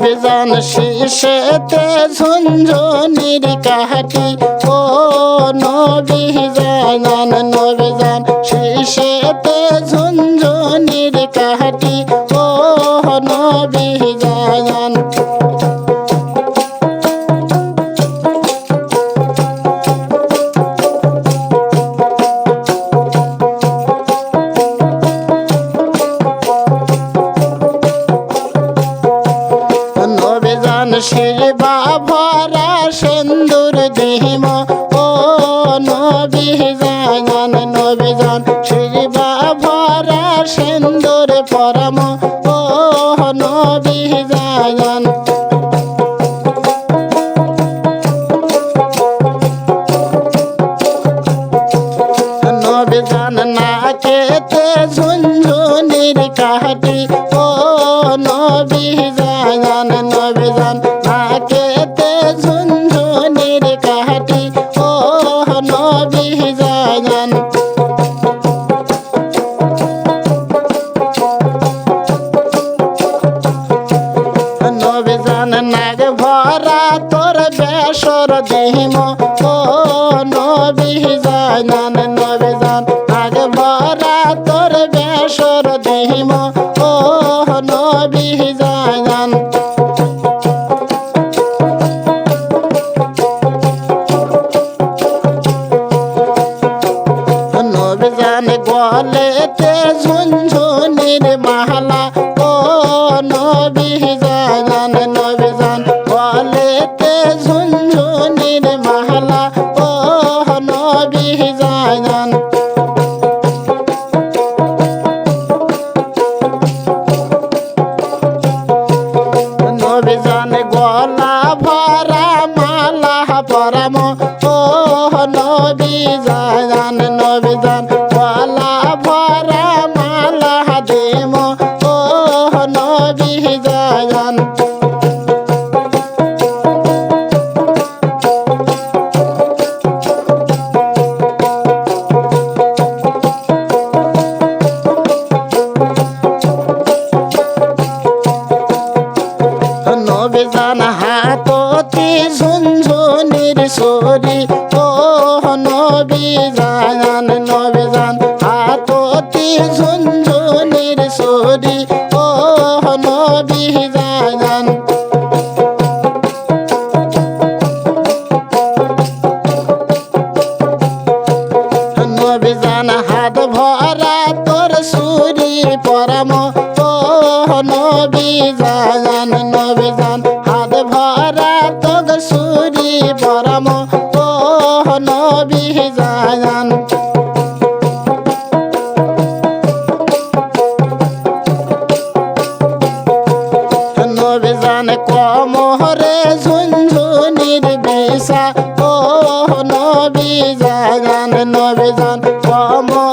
নবীজান শীষেতে ঝুনঝুনির কাহাটি ও নবীজান নবীজান শীষেতে ঝুনঝুনির কাহাটি ও শিবা ভরা সিন্দুর দিহিম। ও শিবা ভরা সিন্দুর পরম। ও নবীজান নবীজান নাকেতে ঝুনঝুনির কাহাটি। ও নবীজান বেসর দেহিম, ও নবীজান নবীজান। নাগ ভরা তোর বেসর দেহিম, ও নবীজান নবীজান গলেতে ঝুনঝুনির মালা গলেতে ঝুনঝুনির মালা ও নবীজান নবীজান গলা ভরা মালা পরাম ও নবীজান নবীজান গলা নবীজান নবীজান হাততি ঝুনঝুনির সরি। ও ও নবীজান নবীজান নবীজান নবীজান কমহরে ঝুনঝুনির বিষা। ও নবীজান নবীজান কমরে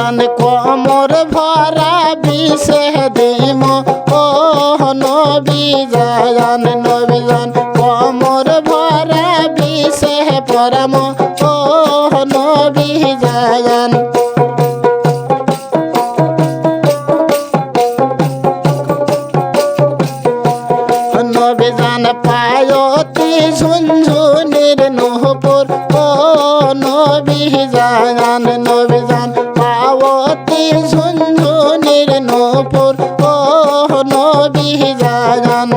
নবীজান কমর ভরা বিষে দিম ও নবীজান নবীজান কমর ভরা বিষে পরম ঝুনঝুনির নহপুর ও নবীজান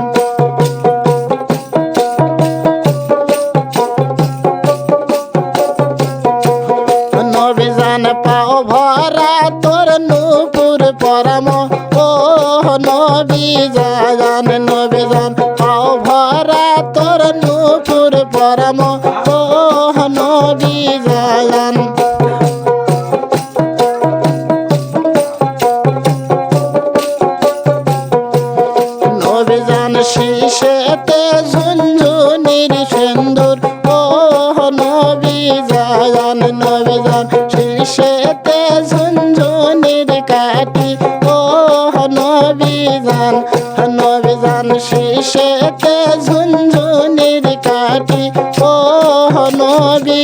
নবীজান পাও ভরা তোর নূপুর পরম ও নবীজান নবীর সিন্দুর ও নবী জান নবী জান। শীর্ষেতে ঝুনঝুনির কাটি ও নবী জান নবী জান। শীর্ষেতে ঝুনঝুনির কাটি ও নবী